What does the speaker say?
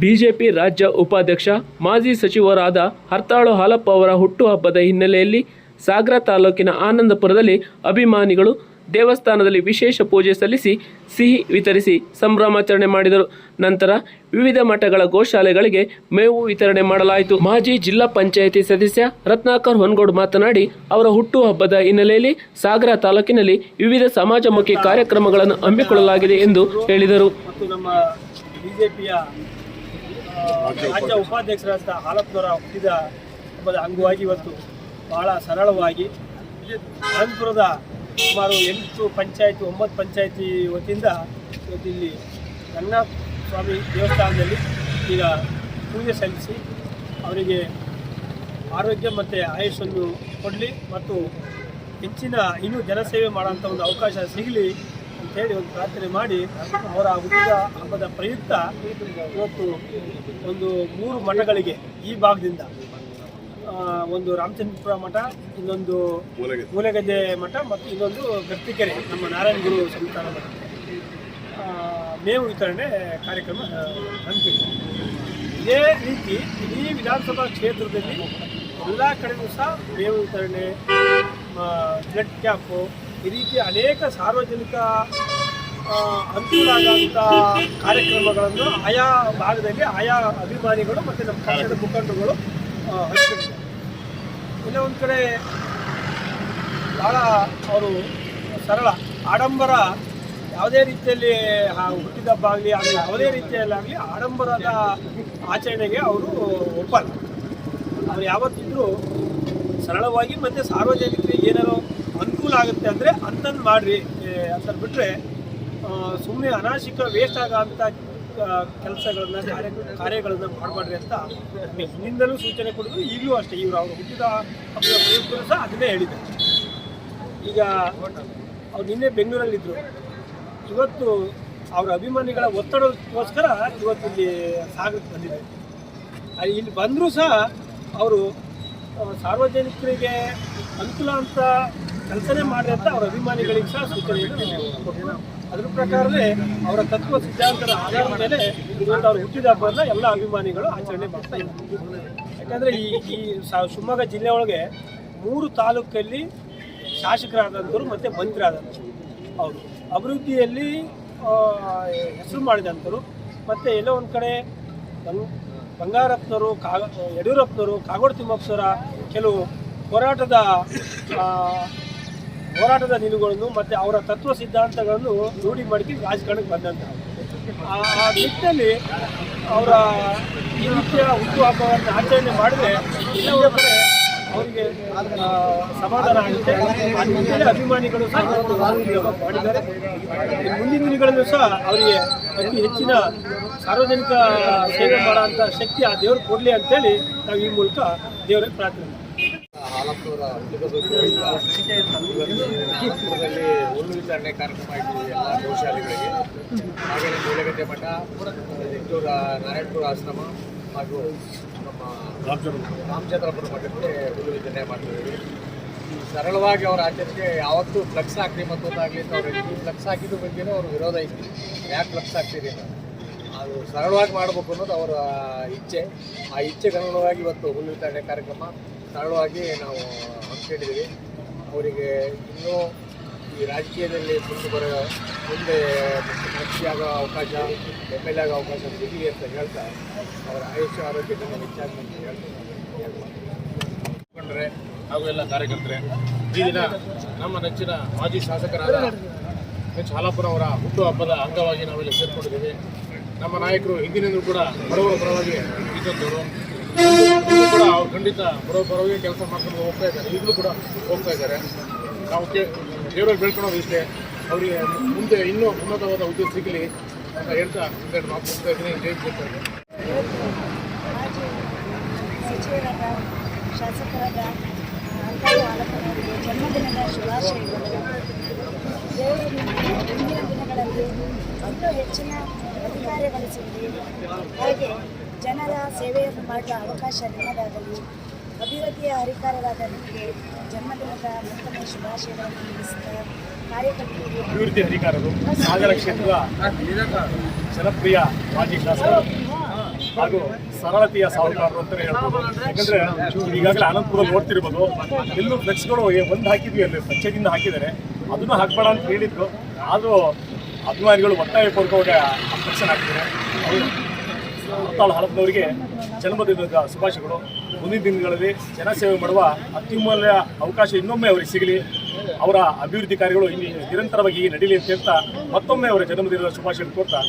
BJP ರಾಜ್ಯ ಉಪಾಧ್ಯಕ್ಷ, ಮಾಜಿ ಸಚಿವರಾದ ಹರ್ತಾಳು ಹಾಲಪ್ಪ ಅವರ ಹುಟ್ಟುಹಬ್ಬದ ಹಿನ್ನೆಲೆಯಲ್ಲಿ ಸಾಗರ ತಾಲೂಕಿನ ಆನಂದಪುರದಲ್ಲಿ ಅಭಿಮಾನಿಗಳು ದೇವಸ್ಥಾನದಲ್ಲಿ ವಿಶೇಷ ಪೂಜೆ ಸಲ್ಲಿಸಿ ಸಿಹಿ ವಿತರಿಸಿ ಸಂಭ್ರಮಾಚರಣೆ ಮಾಡಿದರು. ನಂತರ ವಿವಿಧ ಮಠಗಳ ಗೋಶಾಲೆಗಳಿಗೆ ಮೇವು ವಿತರಣೆ ಮಾಡಲಾಯಿತು. ಮಾಜಿ ಜಿಲ್ಲಾ ಪಂಚಾಯಿತಿ ಸದಸ್ಯ ರತ್ನಾಕರ್ ಹೊನ್ಗೋಡ್ ಮಾತನಾಡಿ, ಅವರ ಹುಟ್ಟುಹಬ್ಬದ ಹಿನ್ನೆಲೆಯಲ್ಲಿ ಸಾಗರ ತಾಲೂಕಿನಲ್ಲಿ ವಿವಿಧ ಸಮಾಜಮುಖಿ ಕಾರ್ಯಕ್ರಮಗಳನ್ನು ಹಮ್ಮಿಕೊಳ್ಳಲಾಗಿದೆ ಎಂದು ಹೇಳಿದರು ಮತ್ತು ನಮ್ಮ ಬಿ ಜೆ ಪಿಯ ರಾಜ್ಯ ಉಪಾಧ್ಯಕ್ಷರಾದ ಹಾಲಪ್ಪನವರ ಹುಟ್ಟಿದ ಹಬ್ಬದ ಅಂಗವಾಗಿ ಇವತ್ತು ಬಹಳ ಸರಳವಾಗಿ ಅನಂತಪುರದ ಸುಮಾರು ಎಂಟು ಪಂಚಾಯತಿ ಒಂಬತ್ತು ಪಂಚಾಯತಿ ವತಿಯಿಂದ ಇವತ್ತು ಇಲ್ಲಿ ರಂಗನಾಥ ಸ್ವಾಮಿ ದೇವಸ್ಥಾನದಲ್ಲಿ ಈಗ ಪೂಜೆ ಸಲ್ಲಿಸಿ ಅವರಿಗೆ ಆರೋಗ್ಯ ಮತ್ತು ಆಯುಷನ್ನು ಕೊಡಲಿ ಮತ್ತು ಹೆಚ್ಚಿನ ಇನ್ನೂ ಜನಸೇವೆ ಮಾಡೋಂಥ ಒಂದು ಅವಕಾಶ ಸಿಗಲಿ ಅಂತೇಳಿ ಒಂದು ಪ್ರಾರ್ಥನೆ ಮಾಡಿ ಅವರ ಹುಟ್ಟಿದ ಹಬ್ಬದ ಪ್ರಯುಕ್ತ ಇವತ್ತು ಒಂದು ಮೂರು ಮಠಗಳಿಗೆ ಈ ಭಾಗದಿಂದ ಒಂದು ರಾಮಚಂದ್ರಪುರ ಮಠ, ಇನ್ನೊಂದು ಮೂಲೆಗದ್ದೆ ಮಠ ಮತ್ತು ಇನ್ನೊಂದು ಗರ್ತಿಕೆರೆ ನಮ್ಮ ನಾರಾಯಣ ಗುರು ಸಂಸ್ಥಾನ ಮಠ. ಮೇವು ವಿತರಣೆ ಕಾರ್ಯಕ್ರಮ ಅಂತೀವಿ ಇದೇ ರೀತಿ ಇಡೀ ವಿಧಾನಸಭಾ ಕ್ಷೇತ್ರದಲ್ಲಿ ಎಲ್ಲ ಕಡೆಯೂ ಸಹ ಮೇವು ವಿತರಣೆ ಬ್ಲಡ್ ಕ್ಯಾಂಪು ಈ ರೀತಿ ಅನೇಕ ಸಾರ್ವಜನಿಕ ಅನುಕೂಲ ಕಾರ್ಯಕ್ರಮಗಳನ್ನು ಆಯಾ ಭಾಗದಲ್ಲಿ ಆಯಾ ಅಭಿಮಾನಿಗಳು ಮತ್ತು ನಮ್ಮ ಪಕ್ಷದ ಮುಖಂಡರುಗಳು ಹಂಚಿಕೊಂಡಿದ್ದಾರೆ. ಹಂಚ್ಕೊಂಡಿದ್ದಾರೆ ಒಂದು ಕಡೆ ಭಾಳ ಅವರು ಸರಳ, ಆಡಂಬರ ಯಾವುದೇ ರೀತಿಯಲ್ಲಿ ಹುಟ್ಟಿದ ಹಬ್ಬ ಆಗಲಿ, ಅದು ಯಾವುದೇ ರೀತಿಯಲ್ಲಾಗಲಿ ಆಡಂಬರದ ಆಚರಣೆಗೆ ಅವರು ಒಪ್ಪಲ್ಲ. ಅವ್ರು ಯಾವತ್ತಿದ್ರೂ ಸರಳವಾಗಿ ಮತ್ತು ಸಾರ್ವಜನಿಕರಿಗೆ ಏನಾರು ಆಗುತ್ತೆ ಅಂದರೆ ಅಂತಂದು ಮಾಡಿರಿ. ಅಂತ ಬಿಟ್ಟರೆ ಸುಮ್ಮನೆ ಅನಾಶಿಕ ವೇಸ್ಟ್ ಆಗೋಂಥ ಕೆಲಸಗಳನ್ನ, ಕಾರ್ಯ, ಕಾರ್ಯಗಳನ್ನು ಮಾಡಬೇಡ್ರಿ ಅಂತ ಹಿಂದಿಂದಲೂ ಸೂಚನೆ ಕೊಡಿದ್ರು. ಈಗಲೂ ಅಷ್ಟೇ, ಇವರು ಅವರು ಹುಟ್ಟಿದ ಪ್ರಯುಕ್ತರು ಸಹ ಅದನ್ನೇ ಹೇಳಿದ್ದಾರೆ. ಈಗ ಅವ್ರು ನಿನ್ನೆ ಬೆಂಗಳೂರಲ್ಲಿದ್ದರು ಇವತ್ತು ಅವರ ಅಭಿಮಾನಿಗಳ ಒತ್ತಡಕ್ಕೋಸ್ಕರ ಇವತ್ತು ಇಲ್ಲಿ ಸಾಗಕ್ಕೆ ಬಂದಿದೆ ಇಲ್ಲಿ ಬಂದರೂ ಸಹ ಅವರು ಸಾರ್ವಜನಿಕರಿಗೆ ಅನುಕೂಲ ಅಂತ ಕೆಲಸನೇ ಮಾಡಿ ಅಂತ ಅವರ ಅಭಿಮಾನಿಗಳಿಗೆ ಸಹ ಸೂಚನೆಯನ್ನು ಅದ್ರ ಪ್ರಕಾರನೇ ಅವರ ತತ್ವ ಸಿದ್ಧಾಂತದ ಆಧಾರದ ಮೇಲೆ ಇವತ್ತು ಅವರು ಹುಟ್ಟಿದ ಹಬ್ಬನ ಎಲ್ಲ ಅಭಿಮಾನಿಗಳು ಆಚರಣೆ ಮಾಡ್ತಾ ಇದ್ದಾರೆ. ಯಾಕಂದರೆ ಈ ಈ ಶಿವಮೊಗ್ಗ ಜಿಲ್ಲೆ ಒಳಗೆ ಮೂರು ತಾಲೂಕಲ್ಲಿ ಶಾಸಕರಾದಂಥವ್ರು ಮತ್ತು ಮಂತ್ರಿ ಆದಂಥವ್ರು ಅವರು ಅಭಿವೃದ್ಧಿಯಲ್ಲಿ ಹೆಸರು ಮಾಡಿದಂಥವ್ರು. ಮತ್ತು ಎಲ್ಲೋ ಒಂದು ಕಡೆ ಬಂಗ್ ಬಂಗಾರಪ್ಪನವರು ಕಾಗ ಯಡಿಯೂರಪ್ಪನವರು ಕಾಗೋಡು ತಿಮ್ಮಪ್ಪನವರ ಕೆಲವು ಹೋರಾಟದ ಹೋರಾಟದ ನಿಲುಗಳನ್ನು ಮತ್ತು ಅವರ ತತ್ವ ಸಿದ್ಧಾಂತಗಳನ್ನು ರೂಢಿ ಮಾಡ್ಕೊಂಡು ರಾಜಕಾರಣಕ್ಕೆ ಬಂದಂತಹ. ಆ ನಿಟ್ಟಿನಲ್ಲಿ ಅವರ ಈ ರೀತಿಯ ಹುಟ್ಟುಹಬ್ಬವನ್ನು ಆಚರಣೆ ಮಾಡಿದ್ರೆ ಅವರಿಗೆ ಸಮಾಧಾನ ಆಗುತ್ತೆ. ನಿಟ್ಟಿನಲ್ಲಿ ಅಭಿಮಾನಿಗಳು ಸಹ ಮಾಡಿದ್ದಾರೆ. ಮುಂದಿನ ದಿನಗಳಲ್ಲೂ ಸಹ ಅವರಿಗೆ ಅತಿ ಹೆಚ್ಚಿನ ಸಾರ್ವಜನಿಕ ಸೇವೆ ಮಾಡೋಂಥ ಶಕ್ತಿ ಆ ದೇವರು ಕೊಡಲಿ ಅಂತೇಳಿ ನಾವು ಈ ಮೂಲಕ ದೇವರಿಗೆ ಪ್ರಾರ್ಥನೆ ಹಾಲಪ್ಪನವರ ಹುಟ್ಟುಹಬ್ಬದಲ್ಲಿ ಹುಲ್ಲು ವಿತರಣೆ ಕಾರ್ಯಕ್ರಮ ಇಟ್ಟಿದ್ದೀವಿ ಎಲ್ಲ ಗೋಶಾಲೆಗಳಿಗೆ. ಹಾಗೆಯೇ ಮೂಲೆಗದ್ದೆ ಮಠ ನಿಟ್ಟೂರ ನಾರಾಯಣಪುರ ಆಶ್ರಮ ಹಾಗೂ ನಮ್ಮ ರಾಮಚಂದ್ರಪುರ ಮಠಕ್ಕೆ ಹುಲ್ಲು ವಿತರಣೆ ಮಾಡ್ತಿದ್ದೀವಿ. ಸರಳವಾಗಿ ಅವರ ಆಚರಣೆಗೆ ಯಾವತ್ತೂ ಫ್ಲಕ್ಸ್ ಹಾಕ್ರಿ ಮತ್ತೊಂದಾಗಲಿ ಅಂತ ಅವ್ರು ಫ್ಲಕ್ಸ್ ಹಾಕಿದ ಬಗ್ಗೆನೂ ಅವ್ರ ವಿರೋಧ ಐತಿ. ಯಾಕೆ ಫ್ಲಕ್ಸ್ ಹಾಕ್ತೀರಿ ಅಂತ. ಅದು ಸರಳವಾಗಿ ಮಾಡಬೇಕು ಅನ್ನೋದು ಅವರ ಇಚ್ಛೆ. ಆ ಇಚ್ಛೆಗೆ ಅನುಗುಣವಾಗಿ ಇವತ್ತು ಹುಲ್ಲು ವಿತರಣೆ ಕಾರ್ಯಕ್ರಮ ಸರಳವಾಗಿ ನಾವು ಹಮ್ಮಿಕೊಂಡಿದ್ದೀವಿ ಅವರಿಗೆ ಇನ್ನೂ ಈ ರಾಜಕೀಯದಲ್ಲಿ ಮುಂದೆ ಬರೋ ಮುಂದೆ ಮಂತ್ರಿ ಆಗೋ ಅವಕಾಶ, ಎಂ ಎಲ್ ಆಗೋ ಅವಕಾಶ ಸಿಗಿದೆ ಅಂತ ಹೇಳ್ತಾ ಅವರ ಆಯುಷ್ಯ, ಆರೋಗ್ಯದಿಂದ ಹೆಚ್ಚಾಗಿ ಅಂತ ಹೇಳ್ತಾರೆ ಹಾಗೂ ಎಲ್ಲ ಕಾರ್ಯಕರ್ತರೆ, ಈ ದಿನ ನಮ್ಮ ನೆಚ್ಚಿನ ಮಾಜಿ ಶಾಸಕರಾದ ಎಚ್ ಹಾಲಪ್ಪನ ಅವರ ಹುಟ್ಟುಹಬ್ಬದ ಅಂಗವಾಗಿ ನಾವೆಲ್ಲ ಸೇರ್ಕೊಂಡಿದ್ದೀವಿ. ನಮ್ಮ ನಾಯಕರು ಹಿಂದಿನಿಂದಲೂ ಕೂಡ ಬಡವರ ಪರವಾಗಿ ಇದ್ದಂಥವ್ರು. ಖಂಡಿತ ಬರೋ ಬರೋರಿಗೆ ಕೆಲಸ ಮಾಡ್ಕೊಂಡು ಹೋಗ್ತಾ ಇದ್ದಾರೆ. ಈಗಲೂ ಕೂಡ ಹೋಗ್ತಾ ಇದ್ದಾರೆ. ನಾವು ದೇವರಲ್ಲಿ ಬೆಳ್ಕೊಳೋದು ಇಷ್ಟೇ. ಅವರಿಗೆ ಮುಂದೆ ಇನ್ನೂ ಉನ್ನತವಾದ ಉದ್ಯೋಗ ಸಿಗಲಿ ಅಂತ ಹೇಳ್ತಾ ಇದ್ದಾರೆ ಮಾತು ಹೋಗ್ತಾ ಇದ್ದೀನಿ. ಜೈ ಕೊಡ್ತಾರೆ ಇದ್ದೀನಿ ಸಚಿವರಾದ ಶಾಸಕರಾದ ಅಂಕಾಳು ಹಾಲಪ್ಪನವರಿಗೆ ಜನ್ಮದಿನದ ಶುಭಾಶಯಗಳು. ದೇವರು ಮುಂದಿನ ದಿನಗಳಲ್ಲಿ ಇನ್ನೂ ಹೆಚ್ಚಿನ ಅಧಿಕಾರ ಗಳಿಸಲಿ ಹಾಗೆ ಜನರ ಸೇವೆಯನ್ನು ಮಾಡುವ ಅವಕಾಶ ನಿಮ್ಮದಾಗಲಿ. ಅಭಿವೃದ್ಧಿಯ ಹರಿಕಾರರಾದ ನಿಮಗೆ ಜನ್ಮದಿನದ ಮತ್ತೊಮ್ಮೆ ಶುಭಾಶಯಗಳನ್ನು ತಿಳಿಸುತ್ತಾ ಅಭಿವೃದ್ಧಿ ಸಾಗರ ಕ್ಷೇತ್ರದ ಜನಪ್ರಿಯ ಮಾಜಿ ಶಾಸಕರು ಹಾಗೂ ಸರಳತೆಯ ಸಾಹುಕಾರರು ಅಂತಲೇ ಹೇಳ್ಬೋದು. ಯಾಕಂದ್ರೆ ಈಗಾಗಲೇ ಆನಂದಪುರದಲ್ಲಿ ನೋಡ್ತಿರ್ಬೋದು, ಎಲ್ಲೂ ಫ್ಲೆಕ್ಸ್ಗಳು ಒಂದು ಹಾಕಿದ್ವಿ ಅಲ್ಲಿ ಸ್ವಚ್ಛದಿಂದ ಹಾಕಿದ್ದಾರೆ. ಅದನ್ನು ಹಾಕ್ಬೇಡ ಅಂತ ಹೇಳಿದ್ರು. ಆದರೂ ಅಭಿಮಾನಿಗಳು ಒತ್ತಾಯ ಪೂರ್ವಕವಾಗಿ ಫ್ಲೆಕ್ಸನ್ನು ಹಾಕಿದ್ದಾರೆ. ಹತ್ತಾಳು ಹಳಪ್ನವರಿಗೆ ಜನ್ಮದಿನದ ಶುಭಾಶಯಗಳು ಮುಂದಿನ ದಿನಗಳಲ್ಲಿ ಜನಸೇವೆ ಮಾಡುವ ಅತ್ಯುಮೂಲ್ಯ ಅವಕಾಶ ಇನ್ನೊಮ್ಮೆ ಅವರಿಗೆ ಸಿಗಲಿ ಅವರ ಅಭಿವೃದ್ಧಿ ಕಾರ್ಯಗಳು ಇಲ್ಲಿ ನಿರಂತರವಾಗಿ ನಡೀಲಿ ಅಂತ ಹೇಳ್ತಾ ಮತ್ತೊಮ್ಮೆ ಅವರ ಜನ್ಮದಿನದ ಶುಭಾಶಯ ಕೋರ್ತಾ.